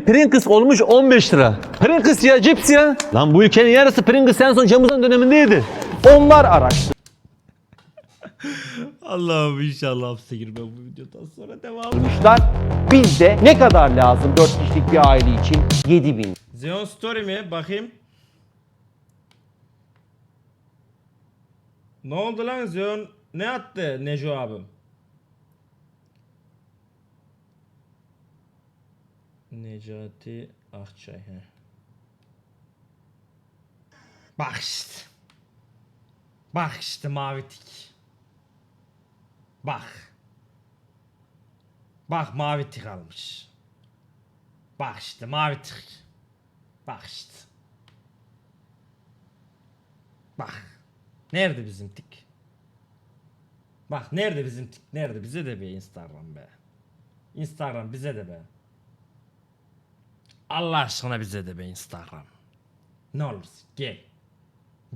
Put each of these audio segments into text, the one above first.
Pringles olmuş 15 lira. Pringles ya cips ya. Lan bu ülkenin yarısı Pringles en son Cemuzan dönemindeydi. Onlar araştırmışlar. Allah'ım inşallah hapse girmem bu videodan sonra devam. Bizde ne kadar lazım 4 kişilik bir aile için? 7000. Zeon Story mi? Bakayım. Ne oldu lan Zeon? Ne attı Neco abim? Necati Akçay he. Bak işte. Bak işte mavi tik. Bak. Bak mavi tik almış. Bak işte mavi tik. Bak işte. Bak. Nerede bizim tik? Bak nerede bizim tik? Nerede? Bize de be Instagram be. Instagram bize de be. Allah aşkına bize de be Instagram. Ne olursun gel.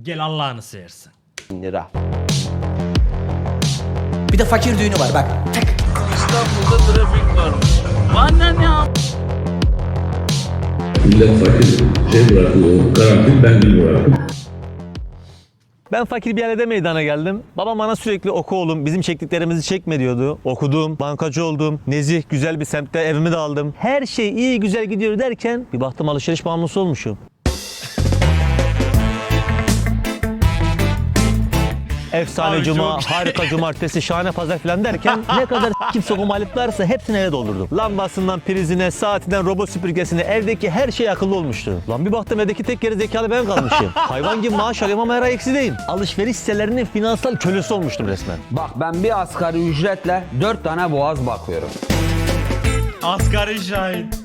Gel Allah'ını seversen. lira. Bir de fakir düğünü var bak. Tak. İstanbul'da trafik varmış. Bana ne? Millet fakir şey bırakıyor, karantin ben bir bıraktım. Ben fakir bir ailede meydana geldim. Babam bana sürekli oku oğlum bizim çektiklerimizi çekme diyordu. Okudum, bankacı oldum. Nezih güzel bir semtte evimi de aldım. Her şey iyi güzel gidiyor derken bir baktım alışveriş bağımlısı olmuşum. Efsane Abi cuma, çok- harika cumartesi, şahane pazar falan derken ne kadar kim sokum varsa hepsini eve doldurdum. Lambasından prizine, saatinden robot süpürgesine evdeki her şey akıllı olmuştu. Lan bir baktım evdeki tek geri zekalı ben kalmışım. Hayvan gibi maaş alıyorum ama her ay eksideyim. Alışveriş sitelerinin finansal kölesi olmuştum resmen. Bak ben bir asgari ücretle 4 tane boğaz bakıyorum. Asgari şahit.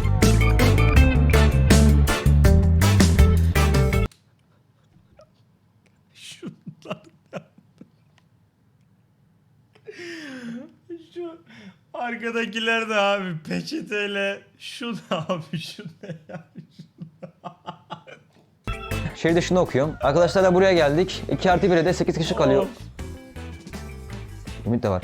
Arkadakiler de abi peçeteyle şu ne abi şu ne ya? Şehir dışında okuyorum. Arkadaşlarla buraya geldik. 2 artı 1'e de 8 kişi kalıyor. Ümit de var.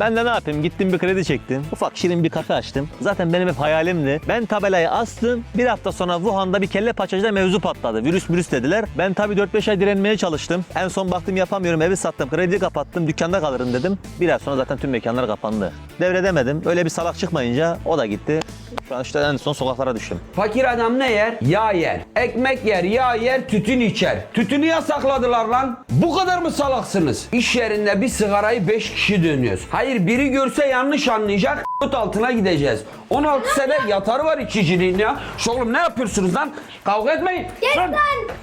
Ben de ne yapayım? Gittim bir kredi çektim. Ufak şirin bir kafe açtım. Zaten benim hep hayalimdi. Ben tabelayı astım. Bir hafta sonra Wuhan'da bir kelle paçacıda mevzu patladı. Virüs virüs dediler. Ben tabii 4-5 ay direnmeye çalıştım. En son baktım yapamıyorum. Evi sattım. Krediyi kapattım. Dükkanda kalırım dedim. Bir ay sonra zaten tüm mekanlar kapandı. Devredemedim. Öyle bir salak çıkmayınca o da gitti. Şu an işte en son sokaklara düştüm. Fakir adam ne yer? Yağ yer. Ekmek yer, yağ yer, tütün içer. Tütünü yasakladılar lan. Bu kadar mı salaksınız? İş yerinde bir sigarayı 5 kişi dönüyoruz. Hayır biri görse yanlış anlayacak. altına gideceğiz. 16 sene yatarı var içiciliğin ya. Şu oğlum ne yapıyorsunuz lan? Kavga etmeyin. Yes Lan, lan.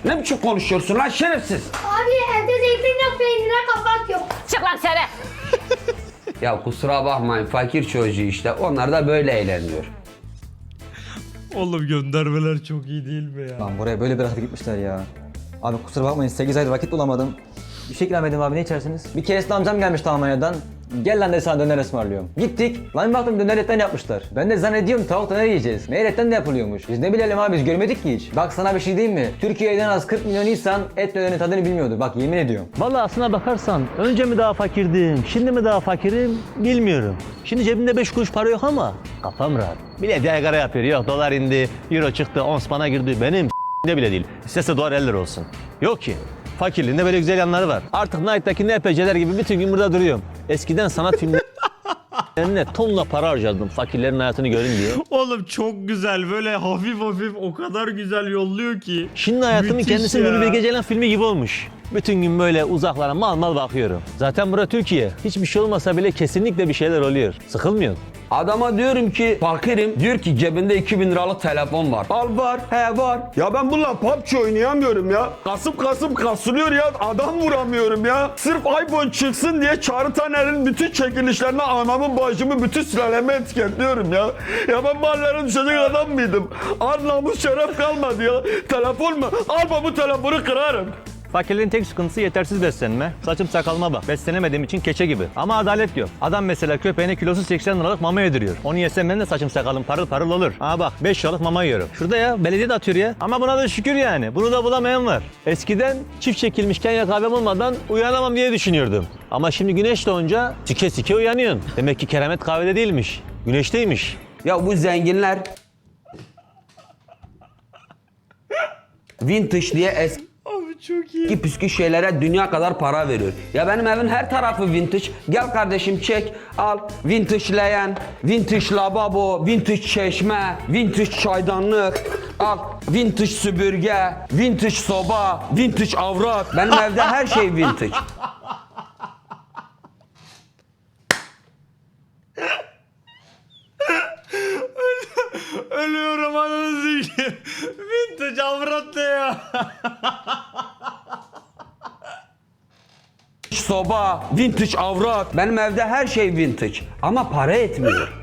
Ne biçim konuşuyorsun lan şerefsiz? Abi evde zeytin yok peynire kapak yok. Çık lan sene. Ya kusura bakmayın fakir çocuğu işte. Onlar da böyle eğleniyor. Oğlum göndermeler çok iyi değil mi ya? Lan buraya böyle bir hafta gitmişler ya. Abi kusura bakmayın 8 aydır vakit bulamadım. Bir şey ikram edeyim abi ne içersiniz? Bir keresinde amcam gelmişti Almanya'dan. Gel lan dedi sana döner ısmarlıyorum. Gittik. Lan baktım döner etten yapmışlar. Ben de zannediyorum tavuk döner yiyeceğiz. Meğer etten de yapılıyormuş. Biz ne bilelim abi biz görmedik ki hiç. Bak sana bir şey diyeyim mi? Türkiye'de en az 40 milyon insan et dönerin tadını bilmiyordu. Bak yemin ediyorum. Vallahi aslına bakarsan önce mi daha fakirdim, şimdi mi daha fakirim bilmiyorum. Şimdi cebimde 5 kuruş para yok ama kafam rahat. Bile yaygara yapıyor. Yok dolar indi, euro çıktı, ons bana girdi. Benim de bile değil. İstese dolar 50 lira olsun. Yok ki. Fakirliğinde böyle güzel yanları var. Artık Night'taki NPC'ler gibi bütün gün burada duruyorum. Eskiden sanat filmlerine tonla para harcardım fakirlerin hayatını görün diye. Oğlum çok güzel böyle hafif hafif o kadar güzel yolluyor ki. Şimdi hayatımın Müthiş kendisi ya. Nuri Bilge Ceylan filmi gibi olmuş. Bütün gün böyle uzaklara mal mal bakıyorum. Zaten bura Türkiye. Hiçbir şey olmasa bile kesinlikle bir şeyler oluyor. Sıkılmıyor. Adama diyorum ki fakirim. Diyor ki cebinde 2000 liralık telefon var. Al var. He var. Ya ben bununla PUBG oynayamıyorum ya. Kasıp kasıp kasılıyor ya. Adam vuramıyorum ya. Sırf iPhone çıksın diye Çağrı Taner'in bütün çekilişlerine anamın bacımı bütün sülaleme etiketliyorum ya. Ya ben mahallere düşecek adam mıydım? Ar namus şeref kalmadı ya. Telefon mu? Al bu telefonu kırarım. Fakirlerin tek sıkıntısı yetersiz beslenme. Saçım sakalıma bak. Beslenemediğim için keçe gibi. Ama adalet yok. Adam mesela köpeğine kilosu 80 liralık mama yediriyor. Onu yesem ben de saçım sakalım parıl parıl olur. Aa bak 5 liralık mama yiyorum. Şurada ya belediye de atıyor ya. Ama buna da şükür yani. Bunu da bulamayan var. Eskiden çift çekilmiş Kenya kahvem olmadan uyanamam diye düşünüyordum. Ama şimdi güneş doğunca sike sike uyanıyorsun. Demek ki keramet kahvede değilmiş. Güneşteymiş. Ya bu zenginler vintage diye eski çok iyi. Ki püskü şeylere dünya kadar para veriyor. Ya benim evin her tarafı vintage. Gel kardeşim çek, al. Vintage leğen, vintage lavabo, vintage çeşme, vintage çaydanlık. Al. Vintage süpürge, vintage soba, vintage avrat. Benim evde her şey vintage. Ölüyorum ananı sikeyim. Vintage avrat ne ya? Soba, vintage avrat. Benim evde her şey vintage. Ama para etmiyor.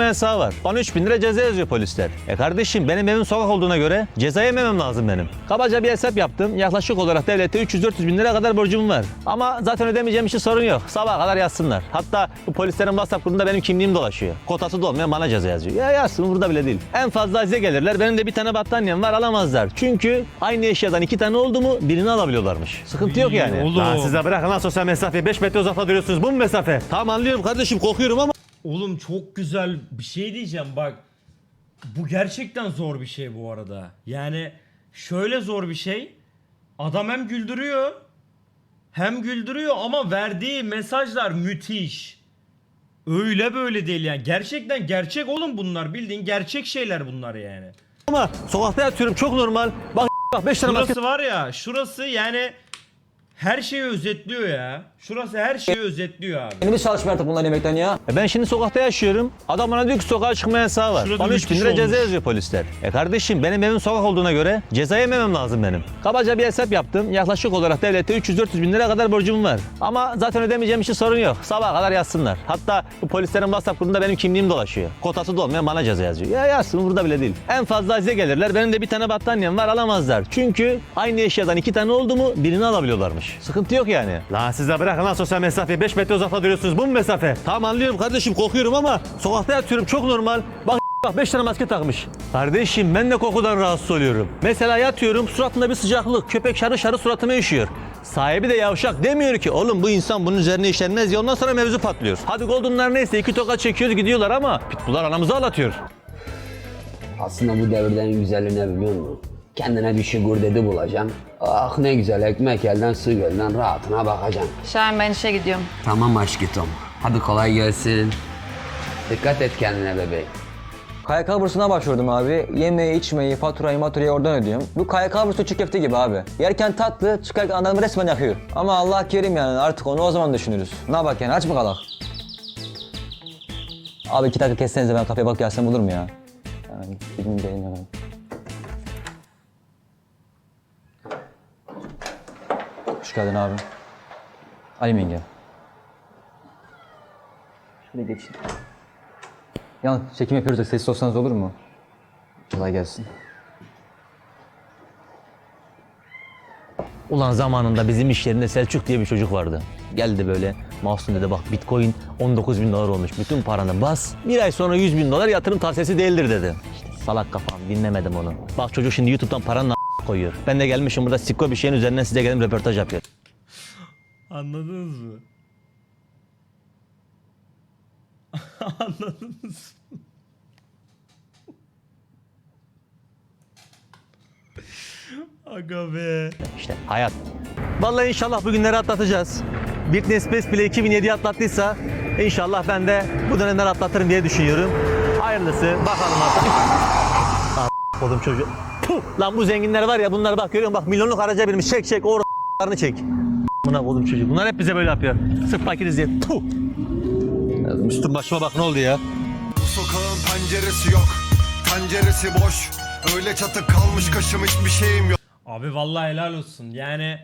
yasağı var. Bana 3000 lira ceza yazıyor polisler. E kardeşim benim evim sokak olduğuna göre ceza yememem lazım benim. Kabaca bir hesap yaptım. Yaklaşık olarak devlette 300-400 bin lira kadar borcum var. Ama zaten ödemeyeceğim için sorun yok. Sabaha kadar yazsınlar. Hatta bu polislerin WhatsApp grubunda benim kimliğim dolaşıyor. Kotası da olmayan bana ceza yazıyor. Ya yazsın burada bile değil. En fazla size gelirler. Benim de bir tane battaniyem var alamazlar. Çünkü aynı eşyadan iki tane oldu mu birini alabiliyorlarmış. Sıkıntı yok yani. Oğlum. Lan size bırakın lan sosyal mesafe. 5 metre uzakta duruyorsunuz. Bu mu mesafe? Tamam anlıyorum kardeşim kokuyorum ama Oğlum çok güzel bir şey diyeceğim bak. Bu gerçekten zor bir şey bu arada. Yani şöyle zor bir şey. Adam hem güldürüyor hem güldürüyor ama verdiği mesajlar müthiş. Öyle böyle değil yani. Gerçekten gerçek oğlum bunlar. Bildiğin gerçek şeyler bunlar yani. Ama sokakta yatıyorum çok normal. Bak bak 5 tane Şurası var ya, şurası yani her şeyi özetliyor ya. Şurası her şeyi özetliyor abi. Beynimiz çalışmıyor artık bunları yemekten ya. E ben şimdi sokakta yaşıyorum. Adam bana diyor ki sokağa çıkma yasağı var. Şurada Bana üç 3000 kişi lira ceza yazıyor polisler. E kardeşim benim evim sokak olduğuna göre ceza yememem lazım benim. Kabaca bir hesap yaptım. Yaklaşık olarak devlette 300-400 bin lira kadar borcum var. Ama zaten ödemeyeceğim için sorun yok. Sabaha kadar yazsınlar. Hatta bu polislerin WhatsApp grubunda benim kimliğim dolaşıyor. Kotası da olmayan bana ceza yazıyor. Ya yazsın burada bile değil. En fazla size gelirler. Benim de bir tane battaniyem var alamazlar. Çünkü aynı eşyadan iki tane oldu mu birini alabiliyorlarmış. Sıkıntı yok yani. Lan size bırakın lan sosyal mesafe. 5 metre uzakta duruyorsunuz. Bu mu mesafe? Tamam anlıyorum kardeşim kokuyorum ama sokakta yatıyorum çok normal. Bak Bak 5 tane maske takmış. Kardeşim ben de kokudan rahatsız oluyorum. Mesela yatıyorum suratında bir sıcaklık. Köpek şarı şarı suratıma üşüyor. Sahibi de yavşak demiyor ki oğlum bu insan bunun üzerine işlenmez ya ondan sonra mevzu patlıyor. Hadi Golden'lar neyse iki toka çekiyoruz gidiyorlar ama Pitbull'lar anamızı ağlatıyor. Aslında bu devirde en güzeli ne biliyor musun? Kendine bir şey dedi bulacaksın. Ah ne güzel ekmek elden su gölden rahatına bakacaksın. Şahin ben işe gidiyorum. Tamam aşkım. Hadi kolay gelsin. Dikkat et kendine bebeğim. KYK bursuna başvurdum abi. Yemeği, içmeyi, faturayı, maturayı oradan ödüyorum. Bu KYK bursu çiğ köfte gibi abi. Yerken tatlı, çıkarken adamı resmen yakıyor. Ama Allah kerim yani artık onu o zaman düşünürüz. Ne bak yani aç mı kalak? Abi iki dakika kessenize ben kafeye bak gelsem olur mu ya? Yani gelin Hoş geldin abi. Ali Menge. Şöyle geçin. Yalnız çekim yapıyoruz da sessiz olsanız olur mu? Kolay gelsin. Ulan zamanında bizim iş yerinde Selçuk diye bir çocuk vardı. Geldi böyle Mahsun dedi bak bitcoin 19 bin dolar olmuş. Bütün paranı bas. Bir ay sonra 100 bin dolar yatırım tavsiyesi değildir dedi. İşte salak kafam dinlemedim onu. Bak çocuk şimdi YouTube'dan paranın koyuyor. Ben de gelmişim burada sikko bir şeyin üzerinden size gelip röportaj yapıyorum. Anladınız mı? Anladınız mı? Aga be. İşte hayat. Vallahi inşallah bu günleri atlatacağız. Britney Spears bile 2007'yi atlattıysa inşallah ben de bu dönemleri atlatırım diye düşünüyorum. Hayırlısı bakalım artık. Oğlum çocuğu. Lan bu zenginler var ya bunlar bak görüyor musun? Bak milyonluk araca binmiş. Çek çek o r***larını çek. Buna oğlum çocuğu. Bunlar hep bize böyle yapıyor. Sırf fakiriz diye. Puh! Üstüm başıma bak ne oldu ya? Bu sokağın penceresi yok Penceresi boş Öyle çatık kalmış kaşım hiçbir şeyim yok Abi vallahi helal olsun. Yani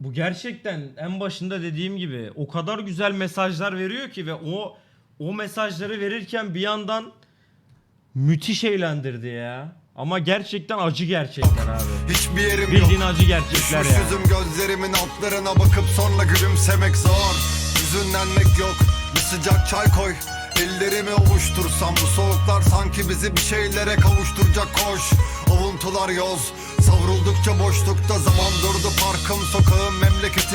bu gerçekten en başında dediğim gibi o kadar güzel mesajlar veriyor ki ve o o mesajları verirken bir yandan müthiş eğlendirdi ya. Ama gerçekten acı gerçekler abi. Hiçbir yerim yok. Bildiğin acı gerçekler Düşmüş ya. yüzüm gözlerimin altlarına bakıp sonra gülümsemek zor. Hüzünlenmek yok. Bir sıcak çay koy. Ellerimi ovuştursam bu soğuklar sanki bizi bir şeylere kavuşturacak. Koş. Avuntular yoz. Savruldukça boşlukta zaman durdu. Parkım sokağım memleketim